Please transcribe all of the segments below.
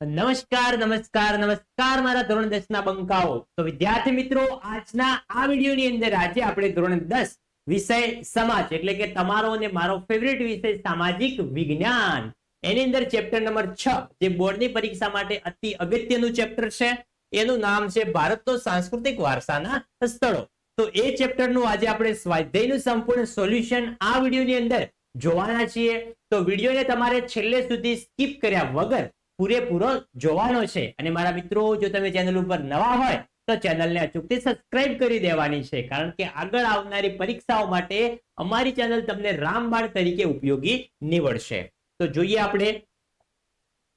નમસ્કાર નમસ્કાર નમસ્કાર, મારા ધોરણ દસ ના બંકાઓ. તો વિદ્યાર્થી મિત્રો, આજના આ વિડીયોની અંદર આજે આપણે ધોરણ દસ વિષય સમાજ, એટલે કે તમારો અને મારો ફેવરેટ વિષય સામાજિક વિજ્ઞાન. એની અંદર ચેપ્ટર નંબર છ, જે બોર્ડની પરીક્ષા માટે અતિ અગત્યનું ચેપ્ટર છે. એનું નામ છે ભારતનો સાંસ્કૃતિક વારસાના સ્થળો. તો એ ચેપ્ટરનું આજે આપણે સ્વાધ્યાયનું સંપૂર્ણ સોલ્યુશન આ વિડીયોની અંદર જોવાના છીએ. તો વિડીયોને તમારે છેલ્લે સુધી સ્કીપ કર્યા વગર પૂરેપૂરો જોવાનો છે. અને મારા મિત્રો, જો તમે ચેનલ ઉપર નવા હોય, તો ચેનલને અચૂકથી સબસ્ક્રાઇબ કરી દેવાની છે. કારણ કે આગળ આવનારી પરીક્ષાઓ માટે અમારી ચેનલ તમને રામબાણ તરીકે ઉપયોગી નીવડશે. તો જોઈએ આપણે.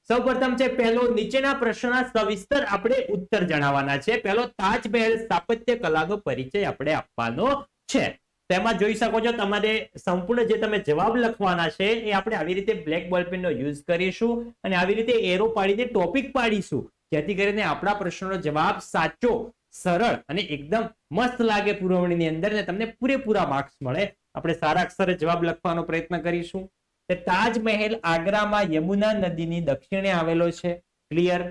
સૌપ્રથમ છે, પહેલો નીચેના પ્રશ્નના સવિસ્તર આપણે ઉત્તર જણાવવાના છે. પહેલો તાજમહેલ સ્થાપત્ય કલાનો પરિચય આપણે આપવાનો છે. તેમાં જોઈ શકો છો તમારે સંપૂર્ણ જે તમે જવાબ લખવાના છે એ આપણે આવી રીતે બ્લેક બોલપેનનો યુઝ કરીશું અને આવી રીતે એરો પાડીને ટોપિક પાડીશું. જેથી કરીને આપણા પ્રશ્નનો જવાબ સાચો, સરળ અને એકદમ મસ્ત લાગે પુરવણીની અંદર ને તમને પૂરેપૂરા માર્ક્સ મળે. આપણે સારા અક્ષરે જવાબ લખવાનો પ્રયત્ન કરીશું. તાજમહેલ આગ્રામાં યમુના નદીની દક્ષિણે આવેલો છે. ક્લિયર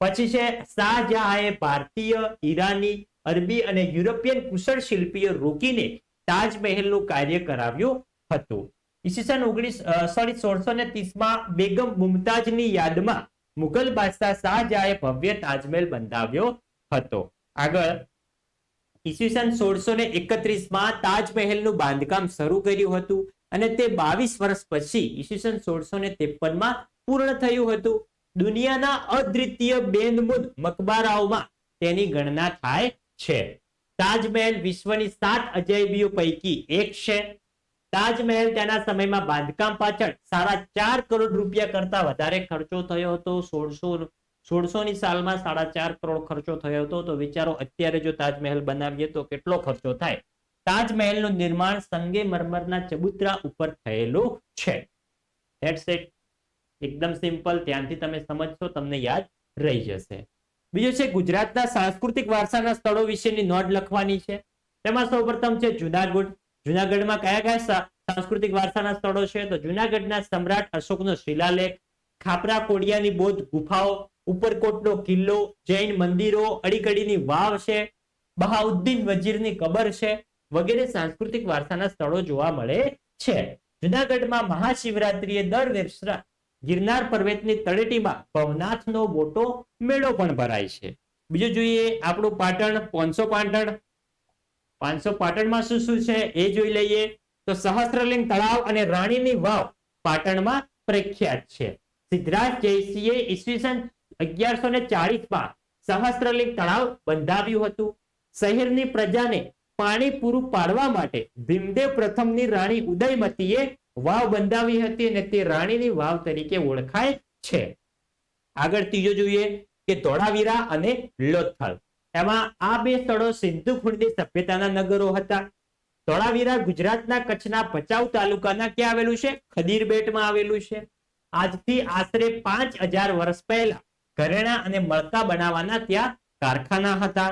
પછી છે શાહજહાએ ભારતીય, ઈરાની, અરબી અને યુરોપિયન કુશળ શિલ્પીઓ રોકીને તાજમહેલનું કાર્ય કરાવ્યું હતું. ઈસવીસન ઓગણીસ સોરી સોળસો ને ત્રીસમાં બેગમ મુમતાજની યાદમાં મુઘલ બાદશાહ શાહજહાએ ભવ્ય તાજમહેલ બંધાવ્યો હતો. આગળ, ઈસવીસન સોળસો ને એકત્રીસમાં તાજમહેલનું બાંધકામ શરૂ કર્યું હતું અને તે બાવીસ વર્ષ પછી ઈસવીસન સોળસો ને ત્રેપનમાં પૂર્ણ થયું હતું. દુનિયાના અદ્વિતીય બેનમુદ મકબરાઓમાં તેની ગણના થાય છે. તાજમહેલ વિશ્વની સાત અજાયબીઓ પૈકી એક છે. તાજમહેલ તેના સમયમાં બાંધકામ પાછળ સાડા ચાર કરોડ રૂપિયા કરતા વધારે ખર્ચો થયો હતો. સોળસો સોળસો ની સાલમાં સાડા ચાર કરોડ ખર્ચો થયો હતો. તો વિચારો અત્યારે જો તાજમહેલ બનાવીએ તો કેટલો ખર્ચો થાય? તાજમહેલનું નિર્માણ સંગે મરમરના ચબુતરા ઉપર થયેલું છે. It. એકદમ સિમ્પલ ધ્યાનથી તમે સમજશો, તમને યાદ રહી જશે. બીજું છે ગુજરાતના સાંસ્કૃતિક વારસાના સ્થળો વિશેની નોંધ લખવાની છે. તેમાં સૌપ્રથમ છે જુનાગઢ. જુનાગઢમાં કયા કયા સાંસ્કૃતિક વારસાના સ્થળો છે? તો જુનાગઢના સમ્રાટ અશોકનો શિલાલેખ, ખાપરા કોડિયાની બૌદ્ધ ગુફાઓ, ઉપરકોટનો કિલ્લો, જૈન મંદિરો, અડીકડીની વાવ છે, બહાઉદ્દીન વજીરની કબર છે, વગેરે સાંસ્કૃતિક વારસાના સ્થળો જોવા મળે છે. જુનાગઢમાં મહાશિવરાત્રીએ દર ગિરનાર પર્વતની તળેટીમાં ભવનાથનો મોટો મેળો પણ ભરાય છે. બીજું જોઈએ આપણું પાટણ પાંચસો પાટણ પાંચસો પાટણમાં શું શું છે એ જોઈ લઈએ. તો સહસ્ત્રલિંગ તળાવ અને રાણીની વાવ પાટણમાં પ્રખ્યાત છે. સિદ્ધરાજ જયસિંહે ઈસવીસન અગિયારસો ને ચાળીસમાં સહસ્ત્રલિંગ તળાવ બંધાવ્યું હતું. શહેરની પ્રજાને પાણી પૂરું પાડવા માટે ભીમદેવ પ્રથમની રાણી ઉદયમતીએ વાવ બંધાવી હતી અને તે રાણીની વાવ તરીકે ઓળખાય છે. આગળ ત્રીજો જોઈએ કે ધોળાવીરા અને લોથલ. એમાં આ બે સ્થળો સિંધુ ખુંડની સભ્યતાના નગરો હતા. ધોળાવીરા ગુજરાતના કચ્છના ભચાઉ તાલુકાના ક્યાં આવેલું છે? ખદીર બેટમાં આવેલું છે. આજથી આશરે પાંચ હજાર વર્ષ પહેલા ઘરેણા અને મળકા બનાવવાના ત્યાં કારખાના હતા.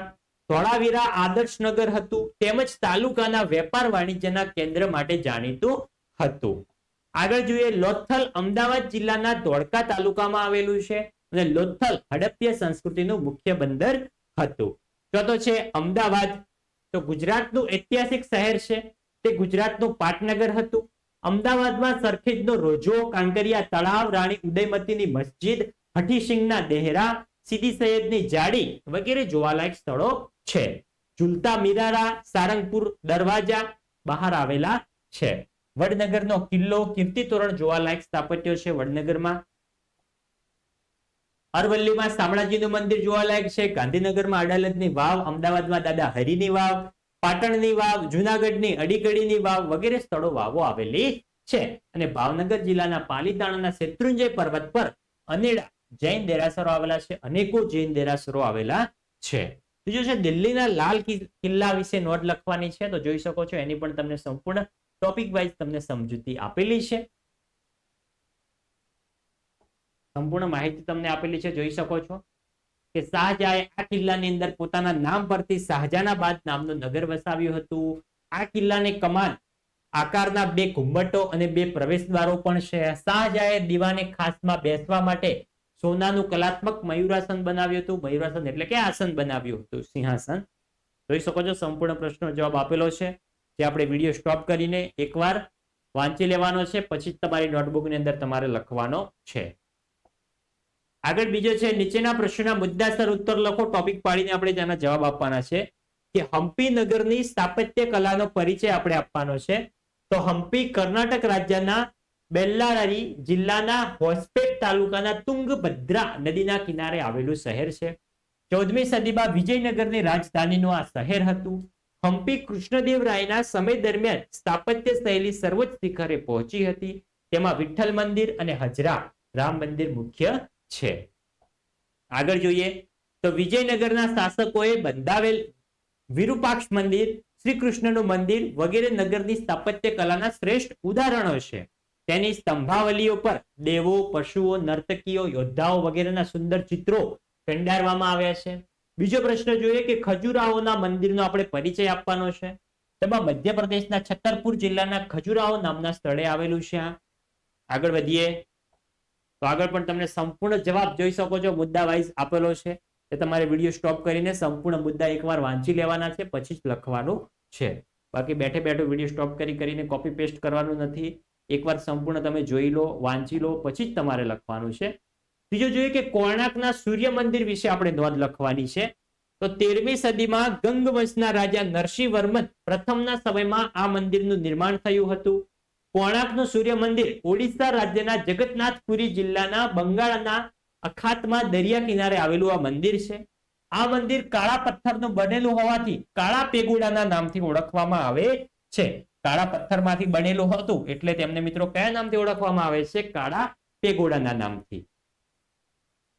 ધોળાવીરા આદર્શનગર હતું. તેમજ તાલુકાના વેપાર વાણિજ્યના કેન્દ્ર માટે જાણીતું હતું. આગળ જોઈએ લોથલ અમદાવાદ જિલ્લાના ધોળકા તાલુકામાં આવેલું છે અને લોથલ હડપ્ય સંસ્કૃતિનું મુખ્ય બંદર હતું. ચોથો છે અમદાવાદ. તો ગુજરાતનું ઐતિહાસિક શહેર છે. તે ગુજરાતનું પાટનગર હતું. અમદાવાદમાં સરખેજનો રોજો, કાંકરિયા તળાવ, રાણી ઉદયમતીની મસ્જિદ, હઠીસિંહના દેહરા સીધી સૈયદની જાડી વગેરે જોવાલાયક સ્થળો છે. ઝુલતા મિરારા, સારંગપુર દરવાજા બહાર આવેલા છે. વડનગરનો કિલ્લો કીર્તિ તોરણ જોવાલાયક સ્થાપત્ય છે વડનગરમાં. અરવલ્લીમાં શામળાજીનું મંદિર જોવાલાયક છે. ગાંધીનગરમાં અડાલજની વાવ, અમદાવાદમાં દાદા હરિની વાવ, પાટણની વાવ, જુનાગઢની અડીકડીની વાવ વગેરે સ્થળો વાવો આવેલી છે. અને ભાવનગર જિલ્લાના પાલીતાણાના શેત્રુંજય પર્વત પર અનેડા જૈન દેરાસરો આવેલા છે. અનેકો જૈન દેરાસરો આવેલા છે. બીજું છે દિલ્હીના લાલ કિલ્લા વિશે નોટ લખવાની છે. તો જોઈ શકો છો, એની પણ તમને સંપૂર્ણ ટોપિક વાઇઝ તમને સમજૂતી આપેલી છે. સંપૂર્ણ માહિતી તમને આપેલી છે, જોઈ શકો છો. કે શાહજહાએ આ કિલ્લાની અંદર પોતાના નામ પરથી શાહજહાનાબાદ નામનું નગર વસાવ્યું હતું. આ કિલ્લાને કમાન આકારના બે ઘુમ્મટો અને બે પ્રવેશ દ્વારો પણ છે. શાહજહાએ દીવાને ખાસમાં બેસવા માટે સોનાનું કલાત્મક મયુરાસન બનાવ્યું હતું. મયુરાસન એટલે કે આસન બનાવ્યું હતું, સિંહાસન. જોઈ શકો છો, સંપૂર્ણ પ્રશ્નનો જવાબ આપેલો છે. જે આપણે વીડિયો સ્ટોપ કરીને એકવાર વાંચી લેવાનો છે, પછી જ તમારી નોટબુકની અંદર તમારે લખવાનો છે. આગળ બીજો છે, નીચેના પ્રશ્નના મુદ્દાસર ઉત્તર લખો. ટોપિક પાડીને આપણે તેના જવાબ આપવાના છે કે હમ્પી નગરની સ્થાપત્ય કલાનો પરિચય આપણે આપવાનો છે. તો હમ્પી કર્ણાટક રાજ્યના બેલ્લારી જિલ્લાના હોસ્પેટ તાલુકાના તુંગભદ્રા નદીના કિનારે આવેલું શહેર છે. ચૌદમી સદીમાં વિજયનગરની રાજધાનીનું આ શહેર હતું. હમ્પી કૃષ્ણદેવ રાયના સમય દરમિયાન સ્થાપત્ય શૈલી સર્વોચ્ચ શિખરે પહોંચી હતી. તેમાં વિઠ્ઠલ મંદિર અને હજરા રામ મંદિર મુખ્ય છે. આગળ જોઈએ તો વિજયનગરના શાસકોએ બંધાવેલ વિરુપાક્ષ મંદિર શ્રી કૃષ્ણનું મંદિર વગેરે નગરની સ્થાપત્ય કલાના શ્રેષ્ઠ ઉદાહરણો છે. તેની સ્તંભાવલીઓ પર દેવો, પશુઓ, નર્તકીઓ, યોદ્ધાઓ વગેરેના સુંદર ચિત્રો કંડારવામાં આવ્યા છે. બીજો પ્રશ્ન જોઈએ કે ખજુરાહોના મંદિરનો આપણે પરિચય આપવાનો છે. તેમાં મધ્યપ્રદેશના છતરપુર જિલ્લાના ખજુરાહો નામના સ્થળે આવેલું છે આગળ વધીએ. તો આગળ પણ તમને સંપૂર્ણ જવાબ જોઈ શકો છો. મુદ્દા વાઇઝ આપેલો છે. એ તમારે વીડિયો સ્ટોપ કરીને સંપૂર્ણ મુદ્દા એકવાર વાંચી લેવાના છે. પછી જ લખવાનું છે. બાકી બેઠે બેઠો વીડિયો સ્ટોપ કરી કરીને કોપી પેસ્ટ કરવાનું નથી. એકવાર સંપૂર્ણ તમે જોઈ લો, વાંચી લો, પછી જ તમારે લખવાનું છે. ત્રીજો જોઈએ કે કોણાર્કના સૂર્ય મંદિર વિશે આપણે નોંધ લખવાની છે. તો તેરમી સદીમાં ગંગવંશના રાજા નરસિંહ પ્રથમના સમયમાં આ મંદિરનું નિર્માણ થયું હતું. કોણાર્કનું સૂર્ય મંદિર ઓડિશા રાજ્યના જગતનાથપુરી જિલ્લાના બંગાળના અખાતમાં દરિયા કિનારે આવેલું આ મંદિર છે. આ મંદિર કાળા પથ્થરનું બનેલું હોવાથી કાળા પેગોડાના નામથી ઓળખવામાં આવે છે. કાળા પથ્થરમાંથી બનેલું હતું એટલે તેમને મિત્રો કયા નામથી ઓળખવામાં આવે છે? કાળા પેગોડાના નામથી.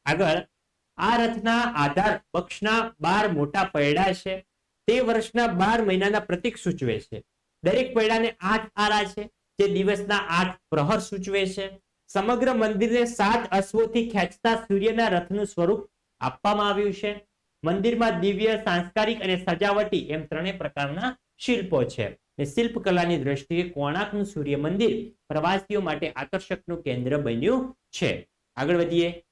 આગળ, આ રથના આધાર પક્ષના બાર મોટા પૈડા છે. તે વર્ષના બાર મહિનાના પ્રતીક સૂચવે છે. દરેક પૈડાને આઠ આરા છે, જે દિવસના આઠ પ્રહર સૂચવે છે. સમગ્ર મંદિરને સાત અશ્વોથી ખેંચતા સૂર્યના રથનું સ્વરૂપ આપવામાં આવ્યું છે. મંદિરમાં દિવ્ય, સાંસ્કારિક અને સજાવટી એમ ત્રણેય પ્રકારના શિલ્પો છે. શિલ્પ શિલ્પકલાની દ્રષ્ટિએ કોણાર્કનું સૂર્ય મંદિર પ્રવાસીઓ માટે આકર્ષકનું કેન્દ્ર બન્યું છે. આગળ વધીએ.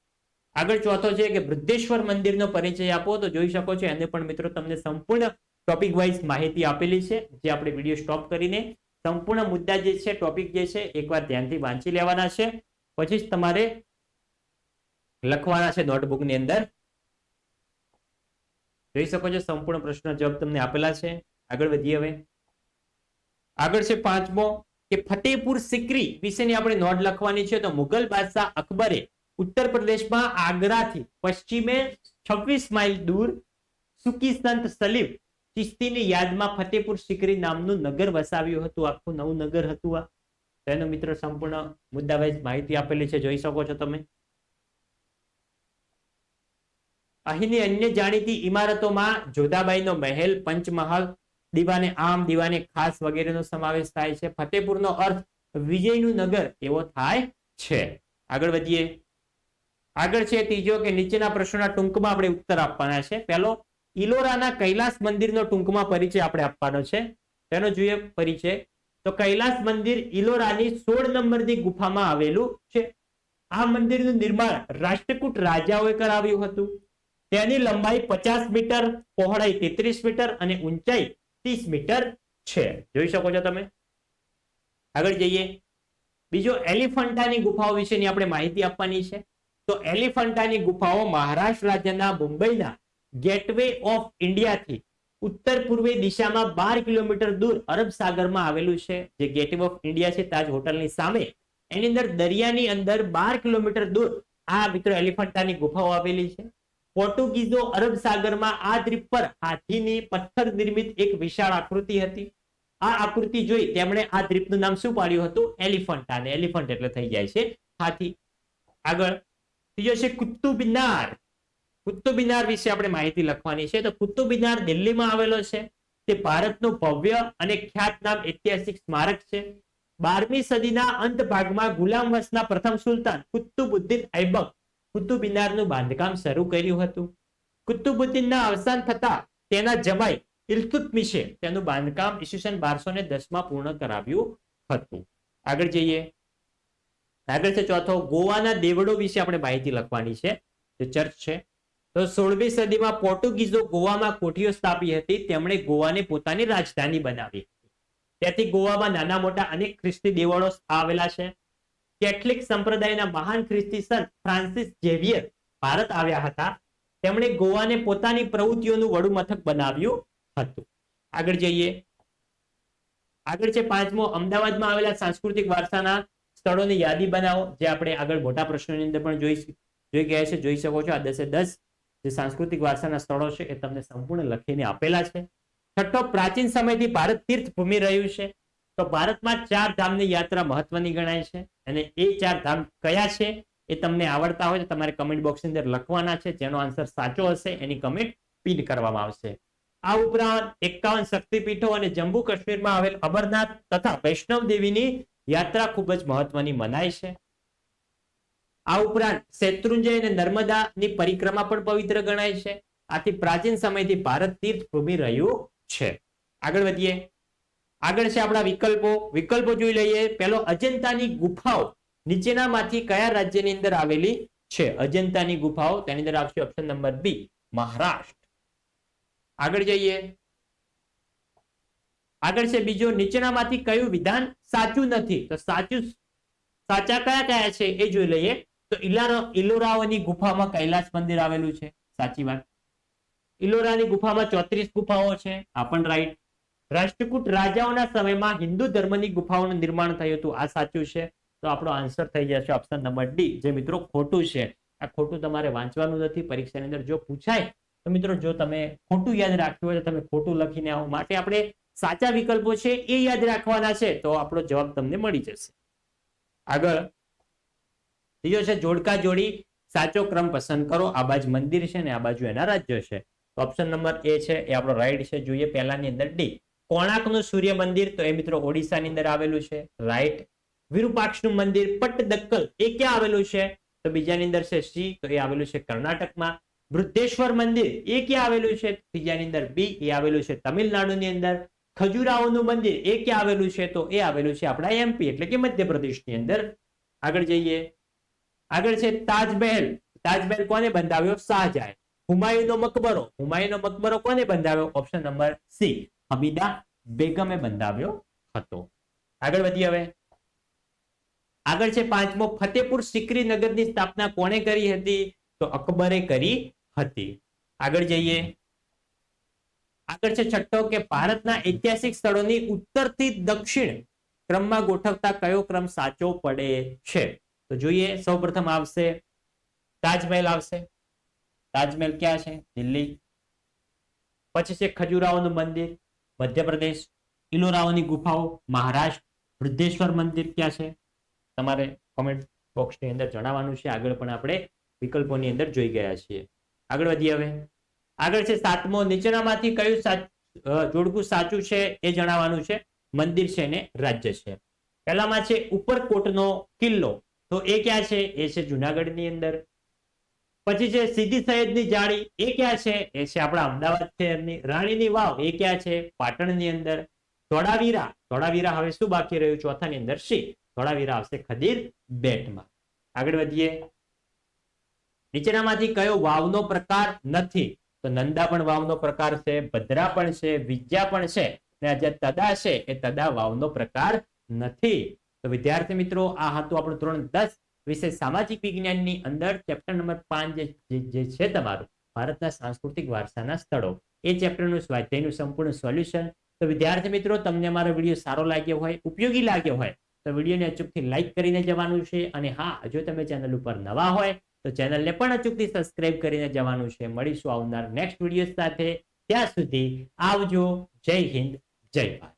આગળ ચોથો છે કે વૃદ્ધેશ્વર મંદિરનો પરિચય આપો, તો જોઈ શકો છો, એને પણ મિત્રો તમને સંપૂર્ણ ટોપિક વાઇઝ માહિતી આપેલી છે, જે આપણે વીડિયો સ્ટોપ કરીને સંપૂર્ણ મુદ્દા જે છે ટોપિક જે છે, એકવાર ધ્યાનથી વાંચી લેવાના છે. પછી જ તમારે લખવાના છે નોટબુકની અંદર. જોઈ શકો છો, સંપૂર્ણ પ્રશ્ન જવાબ તમને આપેલા છે. આગળ વધીએ હવે. આગળ છે પાંચમો, કે ફતેહપુર સિકરી વિશેની આપણે નોટ લખવાની છે, તો મુઘલ બાદશાહ અકબરે ઉત્તર પ્રદેશમાં આગ્રાથી પશ્ચિમે છવ્વીસ માઇલ દૂર સુકી સંત સલીમ ચિસ્તીની યાદમાં ફતેપુર સિકરી નામનું નગર વસાવ્યું હતું. આખું નવું નગર હતું આ. તેનો મિત્રો સંપૂર્ણ મુદ્દાવાઇઝ માહિતી આપેલી છે. જોઈ શકો છો તમે. અહીંની અન્ય જાણીતી ઇમારતોમાં જોધાબાઈનો મહેલ, પંચમહાલ, દીવાને આમ, દીવાને ખાસ વગેરેનો સમાવેશ થાય છે. ફતેપુરનો અર્થ વિજયનું નગર એવો થાય છે. આગળ વધીએ. આગળ છે ત્રીજો કે નીચેના પ્રશ્નોના ટૂંકમાં આપણે ઉત્તર આપવાના છે. પહેલો ઇલોરાના કૈલાસ મંદિરનો ટૂંકમાં પરિચય આપણે આપવાનો છે. તેનો જોઈએ પરિચય. તો કૈલાસ મંદિર ઇલોરાની સોળ નંબરની ગુફામાં આવેલું છે. આ મંદિરનું નિર્માણ રાષ્ટ્રકૂટ રાજાઓએ કરાવ્યું હતું. તેની લંબાઈ પચાસ મીટર, પહોળાઈ તેત્રીસ મીટર અને ઊંચાઈ ત્રીસ મીટર છે. જોઈ શકો છો તમે? આગળ જઈએ. બીજો એલિફન્ટાની ગુફાઓ વિશેની આપણે માહિતી આપવાની છે. તો એલિફન્ટાની ગુફાઓ મહારાષ્ટ્ર રાજ્યના મુંબઈના ગેટવે ઓફ ઇન્ડિયાથી ઉત્તર પૂર્વે દિશામાં બાર કિલોમીટર દૂર અરબ સાગરમાં આવેલું છે. જે ગેટવે ઓફ ઇન્ડિયા છે, તાજ હોટલની સામે. એની અંદર દરિયાની અંદર બાર કિલોમીટર દૂર આ મિત્રો એલિફન્ટાની ગુફાઓ આવેલી છે. પોર્ટુગીઝો અરબ સાગરમાં આ દ્વીપ પર હાથીની પથ્થર નિર્મિત એક વિશાળ આકૃતિ હતી. આ આકૃતિ જોઈ તેમણે આ દ્વીપનું નામ શું પાડ્યું હતું? એલિફન્ટા અને એલિફન્ટ એટલે થઈ જાય છે. હાથી. આગળ. ત્રીજો છે કુતુબ મિનાર કુતુબ મિનાર વિશે આપણે માહિતી લખવાની છે. તો કુતુબ મિનાર દિલ્હીમાં આવેલો છે. તે ભારતનું ભવ્ય અને ખ્યાતનામ ઐતિહાસિક સ્મારક છે. બારમી સદીના અંત ભાગમાં ગુલામ વંશના પ્રથમ સુલતાન કુતુબુદ્દીન ઐબક કુતુબ મિનારનું બાંધકામ શરૂ કર્યું હતું. કુતુબુદ્દીનના અવસાન થતા તેના જમાઈ ઇલ્તુત્મિશે તેનું બાંધકામ ઈસવીસન બારસો ને દસમાં પૂર્ણ કરાવ્યું હતું. આગળ જઈએ. આગળ છે ચોથો, ગોવાના દેવડો વિશે આપણે માહિતી લખવાની છે. જે ચર્ચ છે. તો સોળમી સદીમાં પોર્ટુગીઝો ગોવામાં કોઠીઓ સ્થાપી હતી. તેમણે ગોવાને પોતાની રાજધાની બનાવી ત્યાંથી ગોવામાં નાના મોટા અનેક ખ્રિસ્તી દેવળો આવેલા છે. કેટલીક સંપ્રદાયના મહાન ખ્રિસ્તી સંત ફ્રાન્સિસ ઝેવિયર ભારત આવ્યા હતા. તેમણે ગોવાને પોતાની પ્રવૃત્તિઓનું વડું મથક બનાવ્યું હતું. આગળ જઈએ. આગળ છે પાંચમો, અમદાવાદમાં આવેલા સાંસ્કૃતિક વારસાના સ્થળોની યાદી બનાવો, જે આપણે આગળ મોટા પ્રશ્નોની અંદર પણ જોઈ જોઈ ગયા છે, જોઈ શકો છો. આ દસે દસ જે સાંસ્કૃતિક વારસાના સ્થળો છે, એ તમને સંપૂર્ણ લખીને આપેલા છે. છઠ્ઠો, પ્રાચીન સમયથી ભારત તીર્થ ભૂમિ રહ્યું છે. તો ભારતમાં ચાર ધામની યાત્રા મહત્વની ગણાય છે. અને એ ચાર ધામ કયા છે, એ તમને આવડતા હોય તો તમારે કમેન્ટ બોક્સની અંદર લખવાના છે. જેનો આન્સર સાચો હશે, એની કમેન્ટ પિન કરવામાં આવશે. આ ઉપરાંત એકાવન શક્તિપીઠો અને જમ્મુ કાશ્મીરમાં આવેલ અમરનાથ તથા વૈષ્ણવ દેવીની યાત્રા ખૂબ જ મહત્વની મનાય છે. આ ઉપરાંત શેત્રુંજય અને નર્મદાની પરિક્રમા પણ પવિત્ર ગણાય છે. આથી પ્રાચીન સમયથી ભારત તીર્થ ભૂમિ રહ્યું છે. આગળ વધીએ. આગળ છે આપણા વિકલ્પો. વિકલ્પો જોઈ લઈએ. પેલો અજંતાની ગુફાઓ. નીચેનામાંથી કયા રાજ્યની અંદર આવેલી છે? અજંતાની ગુફાઓ. તેની અંદર આવશે ઓપ્શન નંબર બી મહારાષ્ટ્ર. આગળ જઈએ. આગળ છે બીજો, નીચેનામાંથી કયું વિધાન સાચું નથી? તો સાચું સાચા કયા કયા છે એ જોઈ લઈએ. તો ઇલોરાઓની ગુફામાં કૈલાસ મંદિર આવેલું છે. સાચી વાત. ઇલોરાની ગુફામાં ચોત્રીસ ગુફાઓ છે. આ પણ રાઈટ રાષ્ટ્રકૂટ રાજાઓના સમયમાં હિન્દુ ધર્મની ગુફાઓનું નિર્માણ થયું હતું. આ સાચું છે? તો આપણો આન્સર થઈ જશે ઓપ્શન નંબર ડી જે મિત્રો ખોટું છે. આ ખોટું તમારે વાંચવાનું નથી. પરીક્ષાની અંદર જો પૂછાય, તો મિત્રો જો તમે ખોટું યાદ રાખ્યું હોય તો તમે ખોટું લખીને આવો. માટે આપણે સાચા વિકલ્પો છે એ યાદ રાખવાના છે, તો આપણો જવાબ તમને મળી જશે. આગળ, ત્રીજો છે જોડકા જોડી, સાચો ક્રમ પસંદ કરો, આ બાજુ મંદિર છે ને આ બાજુ એના રાજ્ય છે. તો ઓપ્શન નંબર એ છે, એ આપણો રાઈટ છે. જોઈએ પહેલાની અંદર ડી કોણાર્કનું સૂર્ય મંદિર, તો એ મિત્રો ઓડિશાની અંદર આવેલું છે. રાઈટ વિરુપાક્ષનું મંદિર, પટ્ટદક્કલ, એ ક્યાં આવેલું છે? તો બીજાની અંદર છે સી તો એ આવેલું છે કર્ણાટકમાં. વૃદ્ધેશ્વર મંદિર, એ ક્યાં આવેલું છે? ત્રીજાની અંદર બી એ આવેલું છે તમિલનાડુની અંદર. ખજુરાહોનું મંદિર, એ ક્યાં આવેલું છે? તો એ આવેલું છે આપણા એમપી એટલે કે મધ્યપ્રદેશની અંદર. આગળ જઈએ. આગળ છે તાજમહેલ. તાજમહેલ કોને બંધાવ્યો? શાહજહાં હુમાયુનો મકબરો. હુમાયુનો મકબરો કોને બંધાવ્યો? ઓપ્શન નંબર સી હમીદા બેગમે બંધાવ્યો હતો. આગળ વધીએ હવે. આગળ છે પાંચમો. ફતેપુર સિકરી નગરની સ્થાપના કોણે કરી હતી? તો અકબરે કરી હતી. આગળ જઈએ. આગળ છે છઠ્ઠો કે ભારતના ઐતિહાસિક સ્થળોની ઉત્તરથી દક્ષિણ ક્રમમાં ગોઠવતા કયો ક્રમ સાચો પડે છે? તો જોઈએ, સૌપ્રથમ આવશે તાજમહેલ આવશે. તાજમહેલ ક્યાં છે? દિલ્હી. પછી છે ખજુરાહોનું મંદિર, મધ્યપ્રદેશ. ઇલોરાઓની ગુફાઓ, મહારાષ્ટ્ર. વૃદ્ધેશ્વર મંદિર ક્યાં છે? તમારે કોમેન્ટ બોક્સની અંદર જણાવવાનું છે. આગળ પણ આપણે વિકલ્પોની અંદર જોઈ ગયા છીએ. આગળ વધીએ હવે. આગળ છે સાતમો, નીચેનામાંથી કયું જોડકું સાચું છે એ જણાવવાનું છે. મંદિર છે ને રાજ્ય છે. પહેલામાં છે ઉપરકોટનો કિલ્લો. તો એ ક્યાં છે? એ છે જુનાગઢની અંદર. પછી છે સીધી સૈયદની જાળી. એ ક્યાં છે? એ છે આપણા અમદાવાદ શહેરની. રાણીની વાવ. એ ક્યાં છે? પાટણની અંદર. ધોળાવીરા. ધોળાવીરા હવે શું બાકી રહ્યું? ચોથાની અંદર સી ધોળાવીરા આવશે ખદીર બેટમાં. આગળ વધીએ. નીચેનામાંથી કયો વાવનો પ્રકાર નથી? તો નંદા પણ વાવનો પ્રકાર છે, ભદ્રા પણ છે, વિદ્યા પણ છે અને આ જે તદા છે એ તદા વાવનો પ્રકાર નથી. તો વિદ્યાર્થી મિત્રો, આ હતું આપણું ધોરણ દસ વિશે સામાજિક વિજ્ઞાનની અંદર ચેપ્ટર નંબર પાંચ જે છે તમારું, ભારતના સાંસ્કૃતિક વારસાના સ્થળો. એ ચેપ્ટરનું સ્વાધ્યાયનું સંપૂર્ણ સોલ્યુશન તો વિદ્યાર્થી મિત્રો, તમને મારો વીડિયો સારો લાગ્યો હોય, ઉપયોગી લાગ્યો હોય, તો વિડીયોને અચૂકથી લાઇક કરીને જવાનું છે. અને હા, જો તમે ચેનલ ઉપર નવા હોય તો ચેનલને પણ અચૂકથી સબસ્ક્રાઇબ કરીને જવાનું છે. મળીશું આવનાર નેક્સ્ટ વીડિયો સાથે. ત્યાં સુધી આવજો. જય હિન્દ. જય ભારત.